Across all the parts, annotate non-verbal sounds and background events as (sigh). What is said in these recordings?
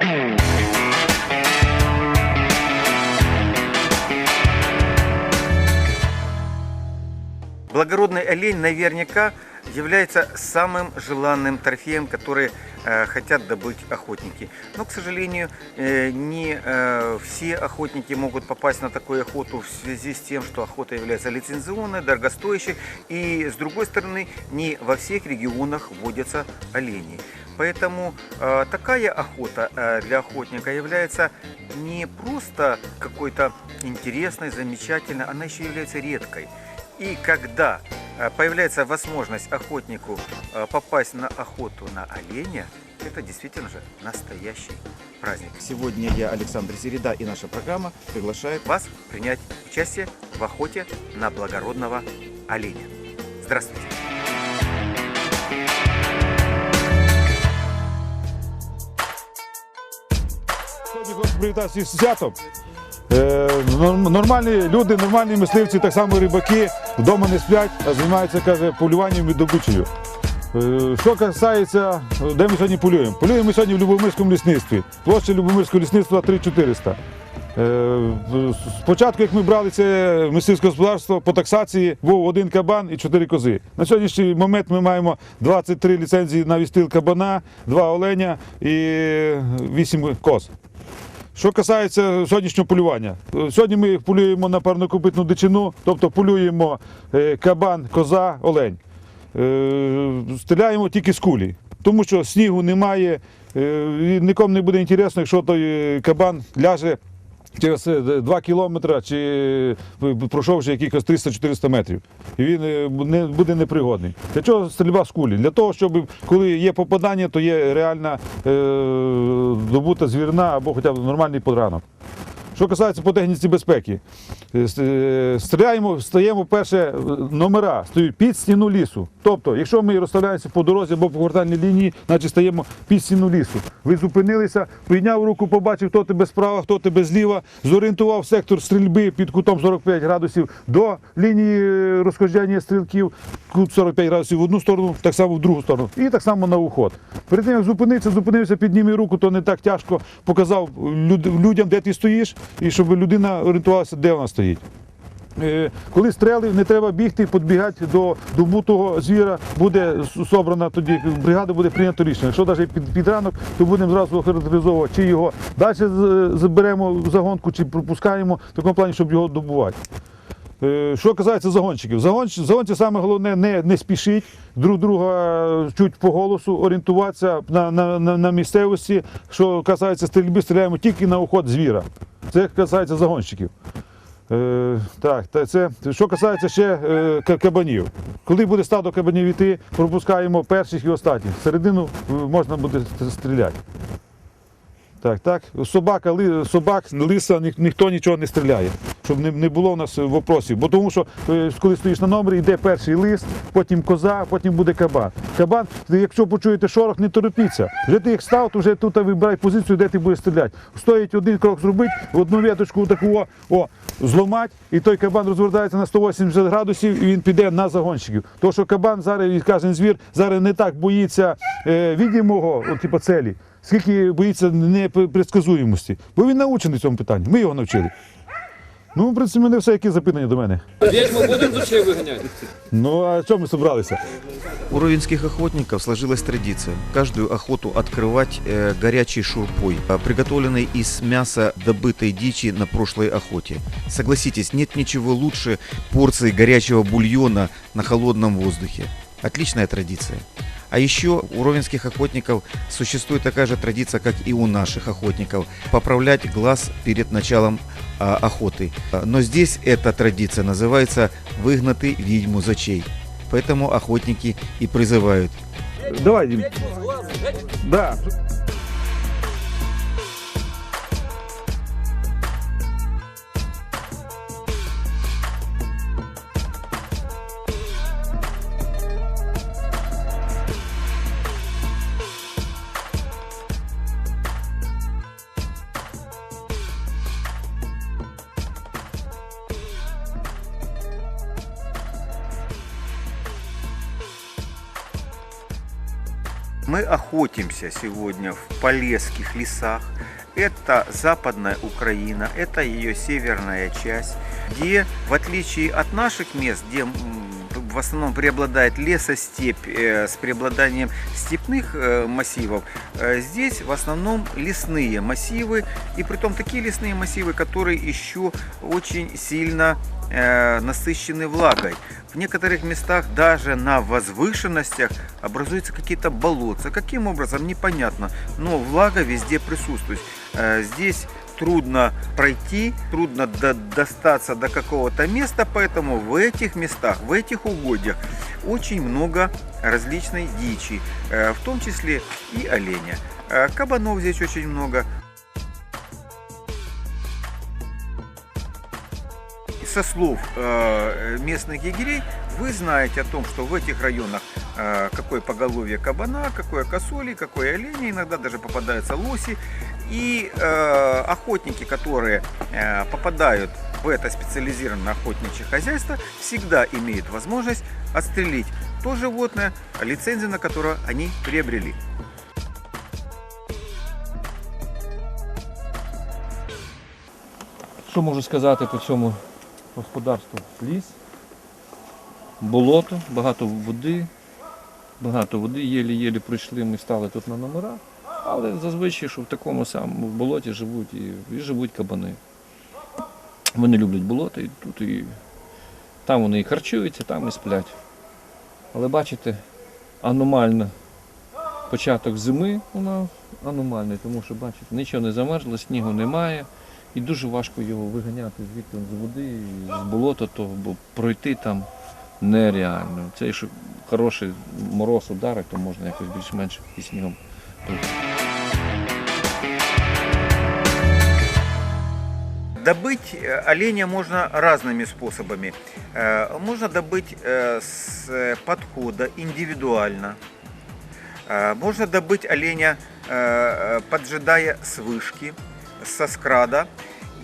Mm-hmm. Благородный олень наверняка является самым желанным трофеем, который э, хотят добыть охотники. Но, к сожалению, э, не э, все охотники могут попасть на такую охоту в связи с тем, что охота является лицензионной, дорогостоящей. И, с другой стороны, не во всех регионах водятся олени. Поэтому такая охота для охотника является не просто какой-то интересной, замечательной, она еще является редкой. И когда э, появляется возможность охотнику э, попасть на охоту на оленя, это действительно же настоящий праздник. Сегодня я, Александр Середа, и наша программа приглашает Вас принять участие в охоте на благородного оленя. Здравствуйте! Сьогодні хочу привітати Нормальні люди, нормальні мисливці, так само рибаки, вдома не сплять, а займаються каже, полюванням і добичею. Е, Що касається, де ми сьогодні полюємо? Полюємо ми сьогодні в Любомирському лісництві. Площа Любомирського лісництва 3400. Е, Спочатку, як ми брали це мисливське господарство по таксації, був один кабан і чотири кози. На сьогоднішній момент ми маємо 23 ліцензії на відстріл кабана, два оленя і 8 коз. Що касається сьогоднішнього полювання, сьогодні ми полюємо на парнокопитну дичину, тобто полюємо е, кабан, коза, олень. Е, Стріляємо тільки з кулі, тому що снігу немає, е, нікому не буде інтересно, якщо той кабан ляже через 2 кілометри чи пройшовши якихось 300-400 метрів. І він е, не, буде непригодний. Для чого стрільба з кулі? Для того, щоб коли є попадання, то є реальна е, добута звірна або хоча б нормальний подранок. Що касається по техніці безпеки, е, е, стріляємо, стаємо перше е, номера, стоять під стіну лісу. Тобто, якщо ми розставляємося по дорозі або по квартальній лінії, значить стаємо під стіну лісу. Ви зупинилися, підняв руку, побачив, хто тебе справа, хто тебе зліва, зорієнтував сектор стрільби під кутом 45 градусів до лінії розхождення стрілків, кут 45 градусів в одну сторону, так само в другу сторону. І так само на уход. Перед тим, як зупинитися, зупинився, підніми руку, то не так тяжко. Показав людям, де ти стоїш, і щоб людина орієнтувалася, де вона стоїть. Е, Коли стрелив, не треба бігти, підбігати до добутого звіра, буде собрана тоді бригада, буде прийнято рішення. Якщо навіть під, під ранок, то будемо зразу характеризовувати, чи його далі заберемо в загонку, чи пропускаємо в такому плані, щоб його добувати. Е, Що касається загонщиків, загонщ, загонці саме головне не, не спішіть, друг друга чуть по голосу, орієнтуватися на, на, на, на місцевості. Що касається стрільби, стріляємо тільки на уход звіра. Це касається загонщиків. Е, так, та це що касається ще е, кабанів. Коли буде стадо кабанів йти, пропускаємо перших і останніх. Середину е, можна буде стріляти. Так, так. Собака, ли, собак, лиса, ні, ніхто нічого не стріляє, щоб не, не було у нас вопросів. Бо тому що е, коли стоїш на номері, йде перший лис, потім коза, потім буде кабан. Кабан, якщо почуєте шорох, не торопіться. Вже ти як став, то вже тут вибирай позицію, де ти будеш стріляти. Стоїть один крок зробити, одну веточку таку о, о, зломать, і той кабан розвертається на 180 градусів і він піде на загонщиків. Тому що кабан зараз, і кожен звір, зараз не так боїться е, відімого, типу, целі, скільки боїться непредсказуємості. Бо він навчений в цьому питанні. Ми його навчили. Ну, в принципі, мене все, які запитання до мене. Ведьму будем за чей выгонять? Ну, а чому ми зібралися? У ровенских охотников сложилась традиция каждую охоту открывать э, горячей шурпой, э, приготовленной из мяса добытой дичи на прошлой охоте. Согласитесь, нет ничего лучше порции горячего бульона на холодном воздухе. Отличная традиция. А еще у ровенских охотников существует такая же традиция, как и у наших охотников, поправлять глаз перед началом а, охоты. Но здесь эта традиция называется «выгнатый ведьму зачей». Поэтому охотники и призывают Давай, Дім. Да. Мы охотимся сегодня в полесских лесах. Это западная Украина, это ее северная часть, где, в отличие от наших мест, где в основном преобладает лесостепь э, с преобладанием степных э, массивов, э, здесь в основном лесные массивы, и притом такие лесные массивы, которые еще очень сильно э, насыщены влагой. В некоторых местах даже на возвышенностях образуются какие-то болотца. Каким образом, непонятно. Но влага везде присутствует. Э, Здесь трудно пройти, трудно до- достаться до какого-то места, поэтому в этих местах, в этих угодьях очень много различной дичи, э, в том числе и оленя. Э, Кабанов здесь очень много, со слов э, местных егерей вы знаете о том, что в этих районах э, какое поголовье кабана, какое косоли, какое оленя, иногда даже попадаются лоси. И э, охотники, которые попадают в это специализированное охотничье хозяйство, всегда имеют возможность отстрелить то животное, лицензию на которое они приобрели. Що можу сказати по цьому господарству? Ліс, болото, багато води, багато води, єлі-єлі пройшли, ми стали тут на номера. Але зазвичай, що в такому самому болоті живуть і, і живуть кабани. Вони люблять болото і тут і там вони і харчуються, там і сплять. Але бачите, аномально початок зими у нас аномальний, тому що бачите, нічого не замерзло, снігу немає. І дуже важко його виганяти звідти з води, з болота, то бо пройти там нереально. Це якщо хороший мороз ударить, то можна якось більш-менш і снігом. пройти. Добыть э, оленя можно разными способами. Э, Можно добыть э, с э, подхода индивидуально. Э, Можно добыть оленя, э, э, поджидая с вышки, Со скрада.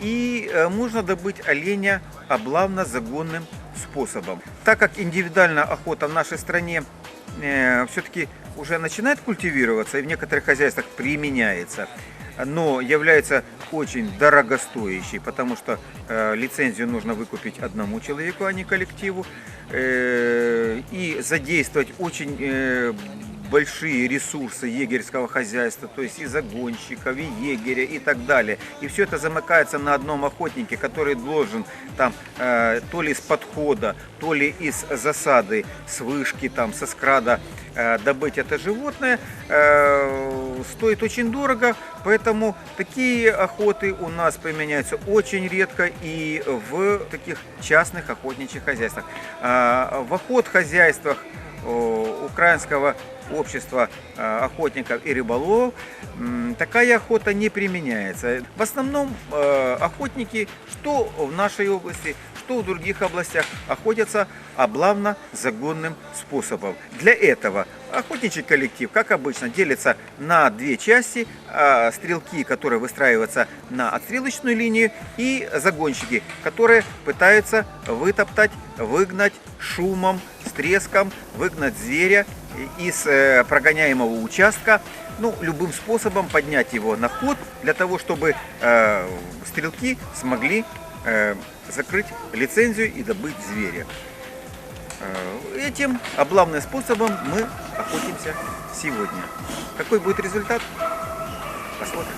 И э, можно добыть оленя облавно-загонным способом. Так как индивидуальная охота в нашей стране все-таки уже начинает культивироваться и в некоторых хозяйствах применяется, но является очень дорогостоящей, потому что э, лицензию нужно выкупить одному человеку, а не коллективу, э, и задействовать очень э, большие ресурсы егерского хозяйства, то есть и загонщиков, и егеря, и так далее. И все это замыкается на одном охотнике, который должен там э, то ли с подхода, то ли из засады, с вышки, там, со скрада э, добыть это животное, э, стоит очень дорого, поэтому такие охоты у нас применяются очень редко и в таких частных охотничьих хозяйствах. А, В охот хозяйствах о, украинского общества э, охотников и рыболовов такая охота не применяется. В основном э, охотники, что в нашей области, что в других областях, охотятся облавно-загонным способом. Для этого охотничий коллектив, как обычно, делится на две части. А, Стрелки, которые выстраиваются на отстрелочную линию, и загонщики, которые пытаются вытоптать, выгнать шумом, с выгнать зверя из э, прогоняемого участка, ну, любым способом поднять его на ход, для того, чтобы э, стрелки смогли э, закрыть лицензию и добыть зверя. Э, Этим облавным способом мы охотимся сегодня. Какой будет результат? Посмотрим.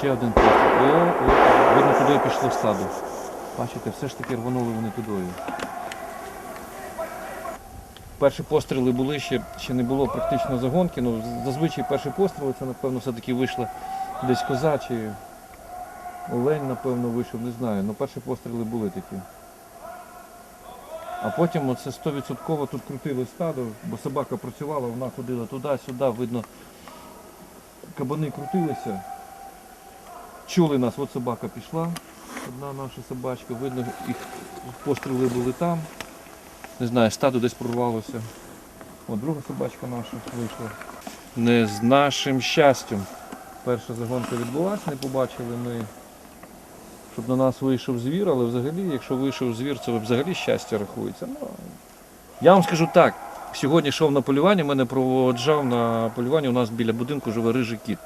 Ще один постріл. О, о, видно, туди пішло в саду. Бачите, все ж таки рванули вони тудою. Перші постріли були ще, ще не було практично загонки. Ну, зазвичай перші постріли це, напевно, все-таки вийшла десь коза чи олень, напевно, вийшов, не знаю. але перші постріли були такі. А потім оце 100% тут крутили стадо, бо собака працювала, вона ходила туди-сюди, видно, кабани крутилися. Чули нас, от собака пішла, одна наша собачка, видно, їх постріли були там. Не знаю, стадо десь прорвалося. От друга собачка наша вийшла. Не з нашим щастям. Перша загонка відбулася, не побачили ми, щоб на нас вийшов звір, але взагалі, якщо вийшов звір, це взагалі щастя рахується. Ну, я вам скажу так, сьогодні йшов на полювання, мене проводжав на полювання, у нас біля будинку живе рижий кіт.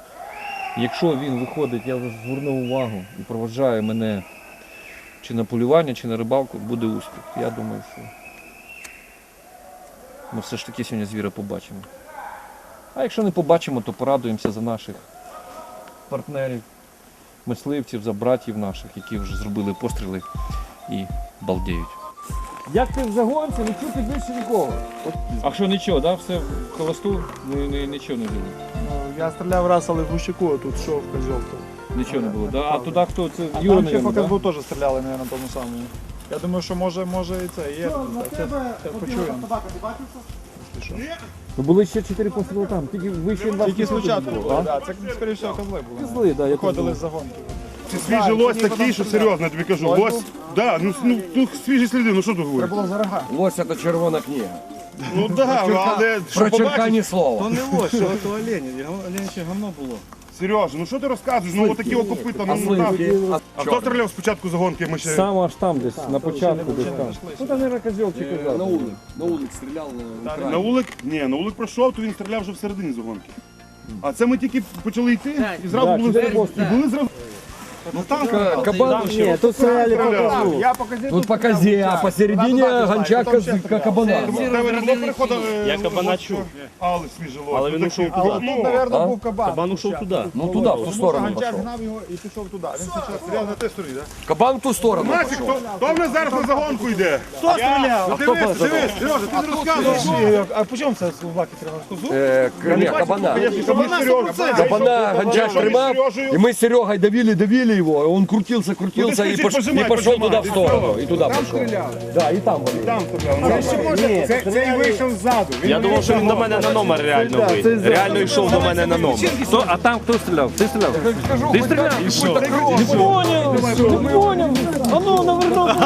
Якщо він виходить, я звернув увагу і проводжає мене чи на полювання, чи на рибалку, буде успіх. Я думаю, що ми все ж таки сьогодні звіра побачимо. А якщо не побачимо, то порадуємося за наших партнерів, мисливців, за братів наших, які вже зробили постріли і балдіють. Як ти в загонці, не чути більше нікого. А що нічого, да? все в холосту, ні- нічого не було. Я стріляв раз, але в Гущику, а тут що в козьол. Нічого не було. Да? А туди хто? Це А Юра, там ще наверно, да? Казбу теж стріляли, мабуть, на тому самому. Я думаю, що може, може і це є. Це, це почуємо. Ну були ще чотири постріли там, тільки вище вас Тільки спочатку да, це, скоріше всього, козли були. Зли, да, я Виходили з загонки. Це свіжий лось такий, що серйозно, я тобі кажу. Лось да, ну, ну, ну свіжі сліди, ну що тут говорити? було за рога. Лось це червона книга. Ну да, але що Про побачиш? ні слова. не лось, що то олені. Оленяче говно було. Серйозно, ну що ти розказуєш? Ну отакі окопита, ну, ну там. А хто стріляв спочатку за гонки, ми ще... Сам аж там десь, на початку десь там. Ну там, мабуть, козьол чи Е. На улик. На улик стріляв на На Україні. улик? Ні, на улик пройшов, то він стріляв вже всередині загонки. А це ми тільки почали йти і зразу Да, були, чотири і були зразу. Ну там Кабан Ні, тут. Я по козі тут по козе, а посередине гонча коз- кабана. Не було переходу. Я кабана чув. Але свіжий лось. Але він ушов Але тут, мабуть, був кабан. Кабан ушов туди. Ну туди, в ту сторону пішов. гнав його і пішов туди. Він спочатку Стріляв на те стороні, так? Кабан в ту сторону пішов. хто, в нас зараз на загонку йде? Хто стріляв? Дивись, дивись, Сережа, ти не. А по чому це собаки тримав? Козу? Кабана. Кабана, ми з тримав, и мы с Серегой давили, давили его, он крутился, крутился Ну, и, пош- пожимай, и пошел пожимай. туда в сторону, и туда пошел. Да, и там были. Там стріляв. Це, це і вийшов ззаду. Я думав, що він до мене на номер реально вийде. Реально йшов до мене на номер. Хто, а там хто стріляв? Ти стріляв? Ти стріляв? Не поняв, не поняв. А ну, наверно. (laughs)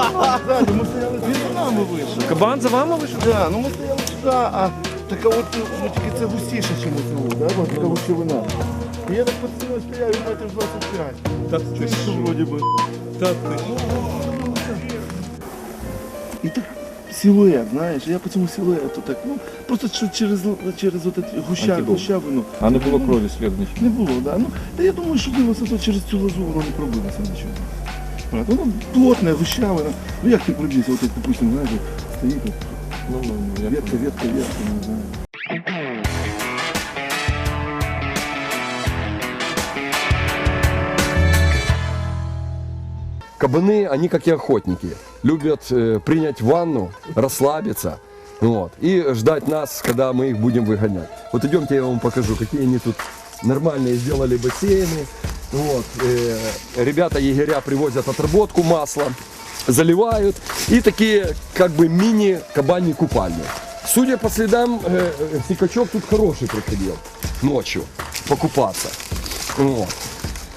Кабан за вами вийшов? Да, ну ми стояли сюди, а така от, ну тільки це густіше, ніж у да? Ось така густівина. І я так постійно стріляю, метрів 25. Та ти що, вроді би. Та ти. І так силует, знаєш, я по цьому силуету так, ну, просто що через, через от ці гуща, Антидот. гущавину. А не було крові слід нічого. Не було, да. Ну, та я думаю, що дивилося, то через цю лозу воно не пробилося нічого. От, Воно плотне, гущавина. Ну як ти пробійся, от як, допустим, знаєш, стоїть, от, Ну, ну, ну, я ветка, ветка, ветка, не знаю. Кабаны, они как и охотники, любят э, принять ванну, расслабиться, вот, и ждать нас, когда мы их будем выгонять. Вот идемте, я вам покажу, какие они тут нормальные сделали бассейны. Вот, э, ребята егеря привозят отработку масла, заливают и такие как бы мини кабани купальни. Судя по следам, э, э, тут хороший приходил ночью покупаться. Вот.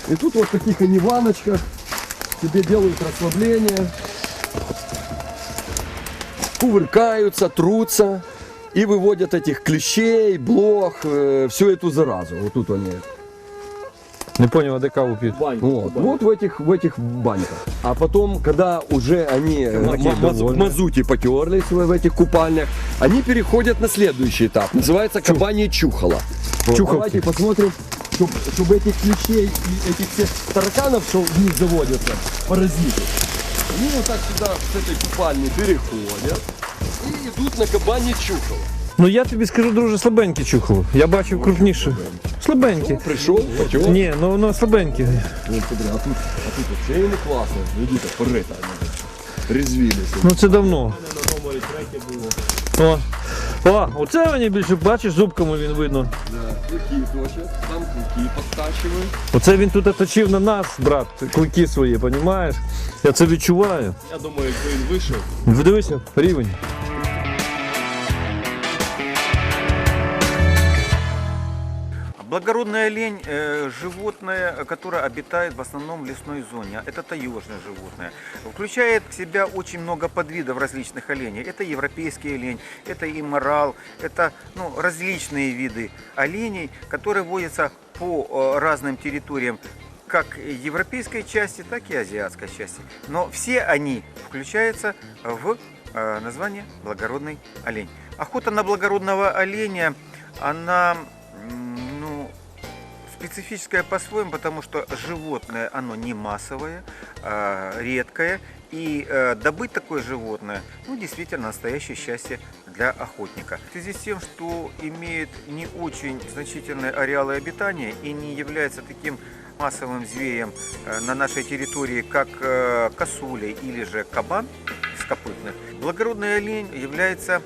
И тут вот в таких они ваночках тебе делают расслабление, кувыркаются, трутся и выводят этих клещей, блох, всю эту заразу. Вот тут они. Не поняв, а каву п'ють? Вот, вот в этих, в этих баньках. А потом, когда уже они э, в мазуте потерлись в в этих купальнях, они переходят на следующий этап. Называется кабанье чухало. Вот, Чухалки. давайте посмотрим, чтобы этих клещей и этих всех тараканов, что в них заводятся, паразиты, они вот так сюда с этой купальни переходят и идут на кабанье чухало. Ну я тобі скажу, друже, слабеньке чухало. Я бачив крупніше. Слабеньке. Пришел, потер. Ні, ну воно слабеньке. Вот, смотри, а тут, а тут вообще не классно. Видите, порыто. они. Резвились. Ну це давно. О. О, оце мені більше бачиш, зубками він видно. Да, точать, точат, там клики подтачиваю. Оце він тут оточив на нас, брат, клики свої, розумієш? Я це відчуваю. Я думаю, якби він вийшов. Дивися, рівень. Благородная олень э, животное, которое обитает в основном в лесной зоне. Это таежное животное. Включает в себя очень много подвидов различных оленей. Это европейский олень, это и морал, это ну, различные виды оленей, которые водятся по э, разным территориям как европейской части, так и азиатской части. Но все они включаются в э, название благородный олень. Охота на благородного оленя, она специфическая по-своему, потому что животное, оно не массовое, а, редкое. И э, добыть такое животное, ну, действительно, настоящее счастье для охотника. В связи с тем, что имеет не очень значительные ареалы обитания и не является таким массовым зверем э, на нашей территории, как э, косуля или же кабан из копытных, благородный олень является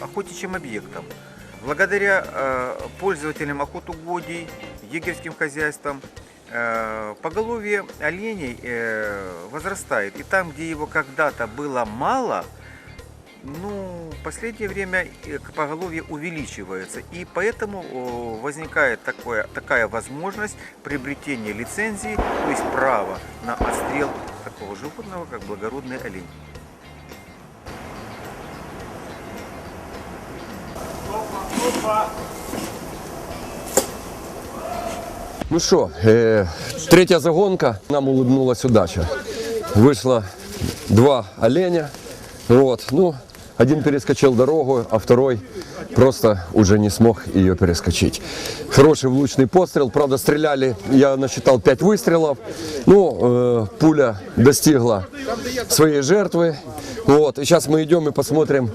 охотничьим объектом. Благодаря э, пользователям охотугодий, егерским хозяйствам, э, поголовье оленей э, возрастает. И там, где его когда-то было мало, ну, в последнее время поголовье увеличивается. И поэтому возникает такое, такая возможность приобретения лицензии, то есть права на отстрел такого животного, как благородный олень. Ну что, э, третья загонка, нам улыбнулась удача. Вышло два оленя, вот, ну, один перескочил дорогу, а второй просто уже не смог ее перескочить. Хороший влучный пострел, правда стреляли, я насчитал пять выстрелов, ну, э, пуля достигла своей жертвы, вот, и сейчас мы идем и посмотрим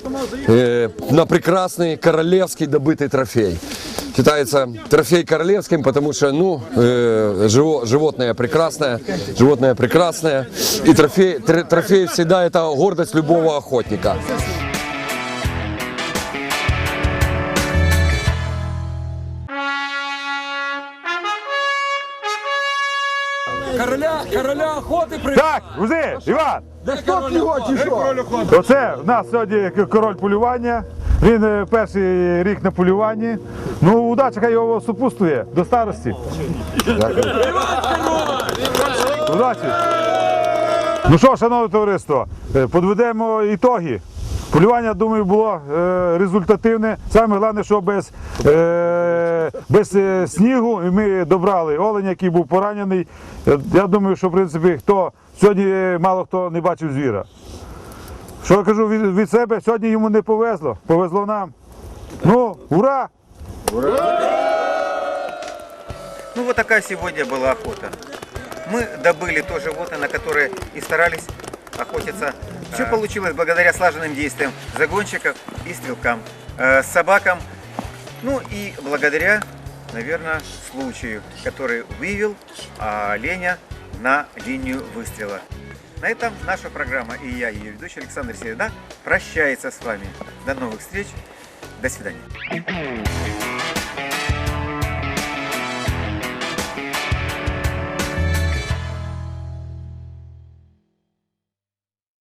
э, на прекрасный королевский добытый трофей. Считается трофей королевским, потому что, ну, э, живо- животное прекрасное, животное прекрасное. И трофей, тр- трофей всегда это гордость любого охотника. Короля охоты при... Так, Узи, Іван! Оце в нас сьогодні король полювання. Він е, перший рік на полюванні. Ну, удача хай його супутствує до старості. Удачі! Ну що, шановне товариство, е, підведемо ітоги. Полювання, думаю, було е, результативне. Саме головне, що без, е, без е, снігу і ми добрали оленя, який був поранений. Я, я думаю, що в принципі хто сьогодні е, мало хто не бачив звіра. Що я кажу від, від себе, сьогодні йому не повезло, повезло нам. Ну, ура! Ну вот такая сегодня была охота. Мы добыли то животное, на которое и старались охотиться. Все получилось благодаря слаженным действиям загонщиков и стрелкам, э, собакам, ну и благодаря, наверное, случаю, который вывел а, оленя на линию выстрела. На этом наша программа и я, ее ведущий Александр Середа, прощается с вами. До новых встреч. До свидания.